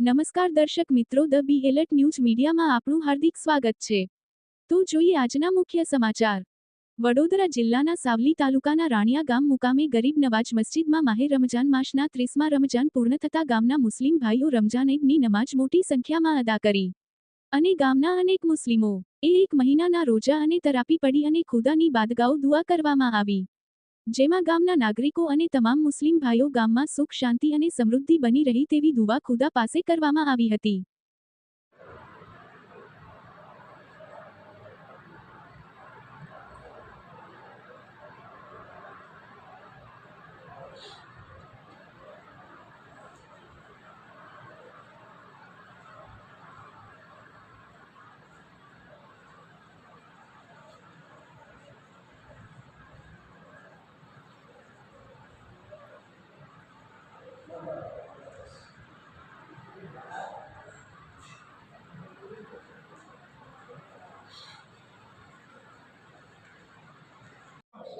નમસ્કાર દર્શક મિત્રો, ધ બી એલર્ટ ન્યૂઝ મીડિયામાં આપણું હાર્દિક સ્વાગત છે. તો જોઈએ આજના મુખ્ય સમાચાર. વડોદરા જિલ્લાના સાવલી તાલુકાના રાણિયા ગામ મુકામે ગરીબ નવાજ મસ્જિદમાં માહે રમજાન માસના ત્રીસમાં રમજાન પૂર્ણ થતા ગામના મુસ્લિમ ભાઈઓ રમજાન ઈદની નમાજ મોટી સંખ્યામાં અદા કરી. અને ગામના અનેક મુસ્લિમો, એ એક મહિનાના રોજા અને તરાપી પડી અને ખુદાની બાદગાઓ દુઆ કરવામાં આવી. જેમાં ગામના નાગરિકો અને તમામ મુસ્લિમ ભાઈઓ ગામમાં સુખ, શાંતિ અને સમૃદ્ધિ બની રહી તેવી દુવા ખુદા પાસે કરવામાં આવી હતી.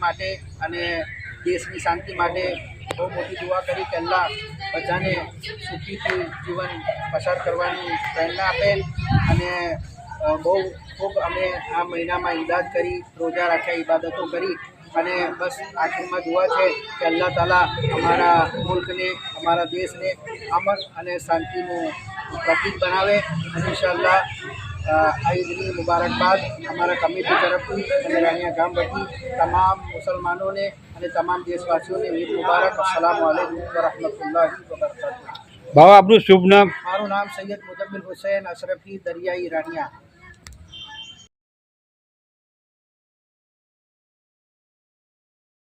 માટે અને દેશની શાંતિ માટે બહુ મોટી દુઆ કરી કે અલ્લાહ બધાને સુખીથી જીવન પસાર કરવાની પ્રેરણા આપે અને બહુ ખૂબ અમે આ મહિનામાં ઈબાદ કરી રોજા રાખ્યા ઈબાદતો કરી અને બસ આખીમાં દુઆ છે કે અલ્લાહ તાલા અમારા મુલ્કને અમારા દેશને અમન અને શાંતિનું પ્રતીક બનાવે. અને ઇન્શાઅલ્લાહ અ, આ ઈદની મુબારકબાદ અમારા કમિટી તરફથી અને રાણીયા ગામ વતી તમામ મુસલમાનોને અને તમામ દેશવાસીઓને ઈદ મુબારક. અસલામ વાલેકુમ વરહમતુલ્લાહિ વબરકાતુહ બાબા આપનું શુભ નામ? મારું નામ સૈયદ મુજમ્મિલ હુસૈન અશરફી દરિયાઈ રાણીયા.